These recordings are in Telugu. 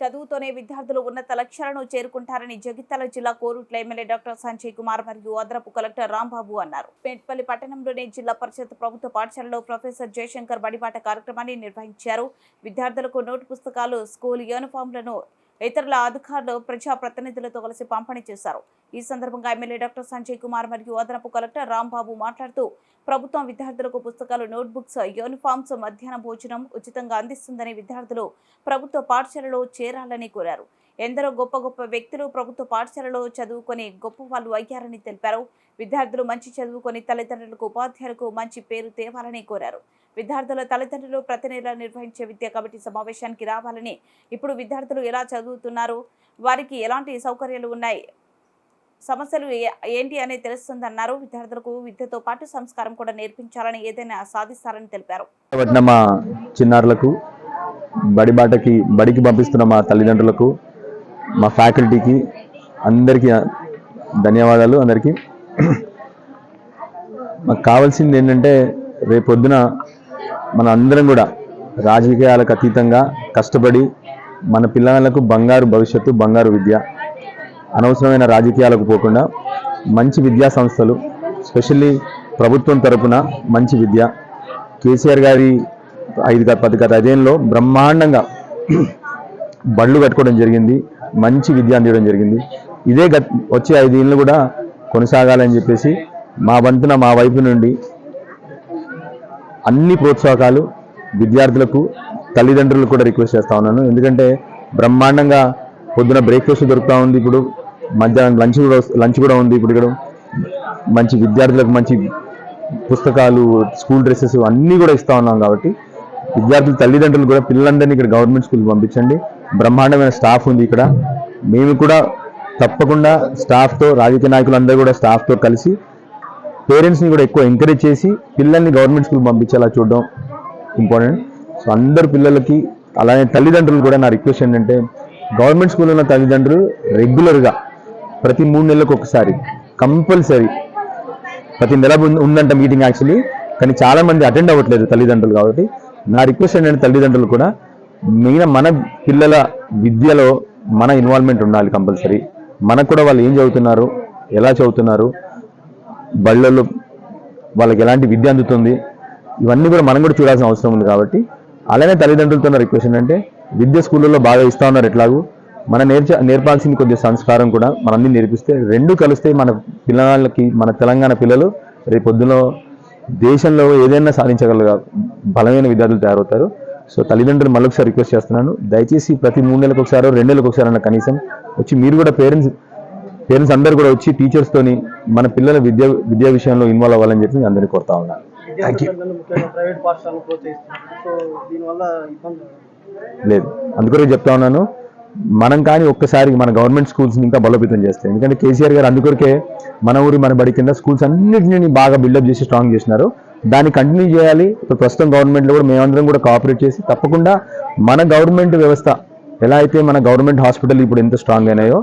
చదువుతోనే విద్యార్థులు ఉన్నత లక్ష్యాలను చేరుకుంటారని జగిత్యాల జిల్లా కోరుట్ల ఎమ్మెల్యే డాక్టర్ సంజయ్ కుమార్ మరియు అదనపు కలెక్టర్ రాంబాబు అన్నారు. పేట్పల్లి పట్టణంలోని జిల్లా పరిషత్ ప్రభుత్వ పాఠశాలలో ప్రొఫెసర్ జయశంకర్ బడిబాట కార్యక్రమాన్ని నిర్వహించారు. విద్యార్థులకు నోటు పుస్తకాలు స్కూల్ యూనిఫామ్లను ఇతరుల అధికారులు ప్రజా ప్రతినిధులతో కలిసి పంపిణీ చేశారు. ఈ సందర్భంగా ఎమ్మెల్యే డాక్టర్ సంజయ్ కుమార్ మరియు అదనపు కలెక్టర్ రాంబాబు మాట్లాడుతూ ప్రభుత్వం విద్యార్థులకు పుస్తకాలు నోట్బుక్స్ యూనిఫామ్స్ మధ్యాహ్న భోజనం ఉచితంగా అందిస్తుందని విద్యార్థులు ప్రభుత్వ పాఠశాలలో చేరాలని కోరారు. ఎందరో గొప్ప గొప్ప వ్యక్తులు ప్రభుత్వ పాఠశాలలో చదువుకొని గొప్ప వాళ్ళు అయ్యారని తెలిపారు. విద్యార్థులు మంచి చదువుకొని తల్లిదండ్రులకు ఉపాధ్యాయులకు మంచి పేరు తేవాలని కోరారు. విద్యార్థుల తల్లిదండ్రులు ప్రతి నెల నిర్వహించే విద్యా కమిటీ సమావేశానికి రావాలని ఇప్పుడు విద్యార్థులు ఎలా చదువుతున్నారు? వారికి ఎలాంటి సౌకర్యాలు ఉన్నాయి? సమస్యలు ఏ- ఏంటి అనేది తెలుస్తుందన్నారు. విద్యార్థులకు విద్యతో పాటు సంస్కారం కూడా నేర్పించాలని ఏదైనా సాధిస్తారని తెలిపారు. మా చిన్నారులకు బడి బాటకి బడికి పంపిస్తున్న మా తల్లిదండ్రులకు మా ఫ్యాకల్టీకి అందరికీ ధన్యవాదాలు అందరికీ. మాకు కావాల్సింది ఏంటంటే రేపొద్దున మన అందరం కూడా రాజకీయాలకు అతీతంగా కష్టపడి మన పిల్లలకు బంగారు భవిష్యత్తు బంగారు విద్య అనవసరమైన రాజకీయాలకు పోకుండా మంచి విద్యా సంస్థలు స్పెషల్లీ ప్రభుత్వం తరపున మంచి విద్య. కేసీఆర్ గారి ఐదు గత పది గత ఐదేళ్ళలో బ్రహ్మాండంగా బళ్ళు కట్టుకోవడం జరిగింది మంచి విద్య అందించడం జరిగింది. ఇదే గత వచ్చే ఐదేళ్ళు కూడా కొనసాగాలని చెప్పేసి మా వంతున మా వైపు నుండి అన్ని ప్రోత్సాహకాలు విద్యార్థులకు తల్లిదండ్రులకు కూడా రిక్వెస్ట్ చేస్తా ఉన్నాను. ఎందుకంటే బ్రహ్మాండంగా పొద్దున బ్రేక్ఫాస్ట్ దొరుకుతూ ఉంది ఇప్పుడు. మధ్యాహ్నం లంచ్ కూడా లంచ్ కూడా ఉంది ఇప్పుడు ఇక్కడ. మంచి విద్యార్థులకు మంచి పుస్తకాలు స్కూల్ డ్రెస్సెస్ అన్నీ కూడా ఇస్తా ఉన్నాం కాబట్టి విద్యార్థుల తల్లిదండ్రులు కూడా పిల్లలందరినీ ఇక్కడ గవర్నమెంట్ స్కూల్ పంపించండి. బ్రహ్మాండమైన స్టాఫ్ ఉంది ఇక్కడ. మేము కూడా తప్పకుండా స్టాఫ్తో రాజకీయ నాయకులందరూ కూడా స్టాఫ్తో కలిసి పేరెంట్స్ని కూడా ఎక్కువ ఎంకరేజ్ చేసి పిల్లల్ని గవర్నమెంట్ స్కూల్ పంపించేలా చూడడం ఇంపార్టెంట్. సో అందరు పిల్లలకి అలానే తల్లిదండ్రులు కూడా నా రిక్వెస్ట్ ఏంటంటే గవర్నమెంట్ స్కూల్లో ఉన్న తల్లిదండ్రులు రెగ్యులర్గా ప్రతి మూడు నెలలకు ఒకసారి. కంపల్సరీ. ప్రతి నెల ఉందంట మీటింగ్ యాక్చువల్లీ. కానీ చాలామంది అటెండ్ అవ్వట్లేదు తల్లిదండ్రులు కాబట్టి. నా రిక్వెస్ట్ ఏంటంటే తల్లిదండ్రులు కూడా మెయిన్ మన పిల్లల విద్యలో మన ఇన్వాల్వ్మెంట్ ఉండాలి కంపల్సరీ. మనకు కూడా వాళ్ళు ఏం చదువుతున్నారు ఎలా చదువుతున్నారు బళ్ళల్లో వాళ్ళకి ఎలాంటి విద్య అందుతుంది ఇవన్నీ కూడా మనం కూడా చూడాల్సిన అవసరం ఉంది కాబట్టి. అలానే తల్లిదండ్రులతో రిక్వెస్ట్ ఏంటంటే విద్య స్కూళ్ళలో బాగా ఇస్తా ఉన్నారు ఎట్లాగూ. మన నేర్చ నేర్పాల్సింది కొద్దిగా సంస్కారం కూడా మనల్ని నేర్పిస్తే రెండు కలిస్తే మన పిల్లలకి మన తెలంగాణ పిల్లలు రేపు పొద్దున దేశంలో ఏదైనా సాధించగల బలమైన విద్యార్థులు తయారవుతారు. సో తల్లిదండ్రులు మళ్ళొకసారి రిక్వెస్ట్ చేస్తున్నాను దయచేసి ప్రతి మూడు నెలలకు ఒకసారి రెండు నెలలకు ఒకసారి అన్న కనీసం వచ్చి మీరు కూడా పేరెంట్స్ పేరెంట్స్ అందరూ కూడా వచ్చి టీచర్స్ తోని మన పిల్లల విద్య విద్యా విషయంలో ఇన్వాల్వ్ అవ్వాలని చెప్పి అందరినీ కోరుతా ఉన్నాను లేదు. అందుకొరే చెప్తా ఉన్నాను మనం కానీ ఒక్కసారి మన గవర్నమెంట్ స్కూల్స్ని ఇంకా బలోపేతం చేస్తాయి. ఎందుకంటే కేసీఆర్ గారు అందుకొరకే మన ఊరి మన బడి కింద స్కూల్స్ అన్నింటినీ బాగా బిల్డప్ చేసి స్ట్రాంగ్ చేసినారు. దాన్ని కంటిన్యూ చేయాలి. ఇప్పుడు ప్రస్తుతం గవర్నమెంట్లో కూడా మేమందరం కూడా కోఆపరేట్ చేసి తప్పకుండా మన గవర్నమెంట్ వ్యవస్థ ఎలా అయితే మన గవర్నమెంట్ హాస్పిటల్ ఇప్పుడు ఎంత స్ట్రాంగ్ అయినాయో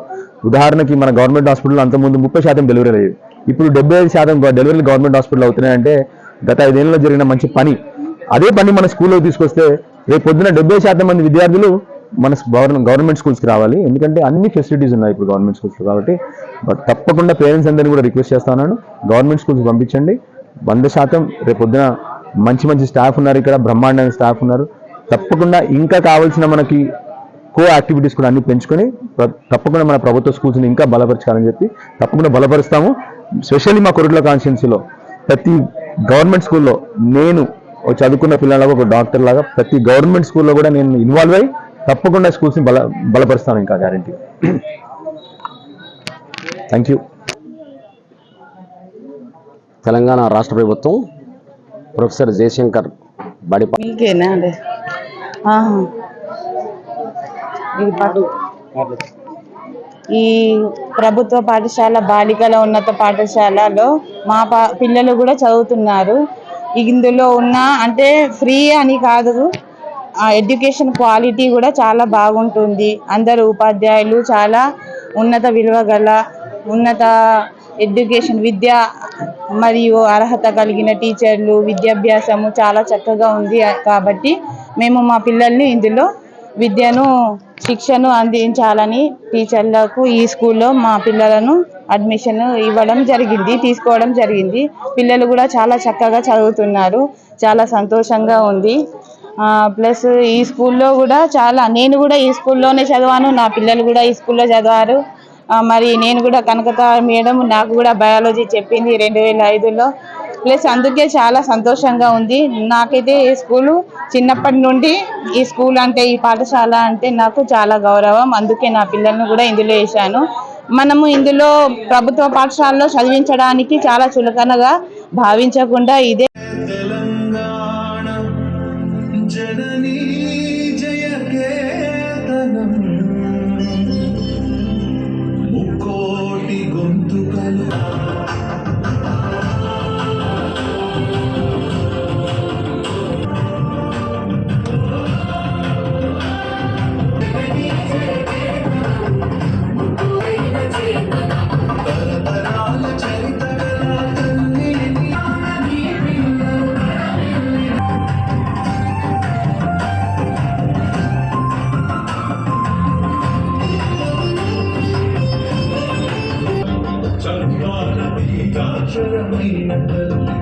ఉదాహరణకి మన గవర్నమెంట్ హాస్పిటల్ అంతకుముందు ముప్పై శాతం డెలివరీ అయ్యేది ఇప్పుడు డెబ్బై ఐదు శాతం డెలివరీలు గవర్నమెంట్ హాస్పిటల్ అవుతున్నాయంటే గత ఐదేళ్ళలో జరిగిన మంచి పని. అదే పని మన స్కూల్లో తీసుకొస్తే రేపు పొద్దున డెబ్బై శాతం మంది విద్యార్థులు మన గవర్నమెంట్ స్కూల్స్కి రావాలి. ఎందుకంటే అన్ని ఫెసిలిటీస్ ఉన్నాయి ఇప్పుడు గవర్నమెంట్ స్కూల్స్ కాబట్టి. బట్ తప్పకుండా పేరెంట్స్ అందరినీ కూడా రిక్వెస్ట్ చేస్తున్నాను గవర్నమెంట్ స్కూల్స్ పంపించండి. వంద శాతం రేపు పొద్దున మంచి మంచి స్టాఫ్ ఉన్నారు ఇక్కడ. బ్రహ్మాండమైన స్టాఫ్ ఉన్నారు. తప్పకుండా ఇంకా కావాల్సిన మనకి కో యాక్టివిటీస్ కూడా అన్ని పెంచుకొని తప్పకుండా మన ప్రభుత్వ స్కూల్స్ని ఇంకా బలపరచాలని చెప్పి తప్పకుండా బలపరుస్తాము. స్పెషల్లీ మా కొరుట్ల కాన్స్టిట్యున్సీలో ప్రతి గవర్నమెంట్ స్కూల్లో నేను చదువుకున్న పిల్లలకు ఒక డాక్టర్ లాగా ప్రతి గవర్నమెంట్ స్కూల్లో కూడా నేను ఇన్వాల్వ్ అయ్యి తప్పకుండా స్కూల్స్ని బల బలపరుస్తాను ఇంకా గ్యారంటీ. థ్యాంక్ యూ తెలంగాణ రాష్ట్ర ప్రభుత్వం ప్రొఫెసర్ జయశంకర్ బడి మీకేనా అండి? ఈ ప్రభుత్వ పాఠశాల బాలికల ఉన్నత పాఠశాలలో మా పా పిల్లలు కూడా చదువుతున్నారు. ఇందులో ఉన్న అంటే ఫ్రీ అని కాదు. ఎడ్యుకేషన్ క్వాలిటీ కూడా చాలా బాగుంటుంది. అందరు ఉపాధ్యాయులు చాలా ఉన్నత విలువ గల ఉన్నత ఎడ్యుకేషన్ విద్య మరియు అర్హత కలిగిన టీచర్లు విద్యాభ్యాసము చాలా చక్కగా ఉంది. కాబట్టి మేము మా పిల్లల్ని ఇందులో విద్యను శిక్షను అందించాలని టీచర్లకు ఈ స్కూల్లో మా పిల్లలను అడ్మిషన్ ఇవ్వడం జరిగింది తీసుకోవడం జరిగింది. పిల్లలు కూడా చాలా చక్కగా చదువుతున్నారు. చాలా సంతోషంగా ఉంది. ప్లస్ ఈ స్కూల్లో కూడా చాలా నేను కూడా ఈ స్కూల్లోనే చదివాను నా పిల్లలు కూడా ఈ స్కూల్లో చదివారు. మరి నేను కూడా కనకత మేడం నాకు కూడా బయాలజీ చెప్పింది రెండు వేల ఐదులో. ప్లస్ అందుకే చాలా సంతోషంగా ఉంది. నాకైతే ఈ స్కూలు చిన్నప్పటి నుండి ఈ స్కూల్ అంటే ఈ పాఠశాల అంటే నాకు చాలా గౌరవం. అందుకే నా పిల్లల్ని కూడా ఇందులో వేశాను. మనము ఇందులో ప్రభుత్వ పాఠశాలలో చదివించడానికి చాలా చులకనగా భావించకుండా ఇదే 这样迷人。的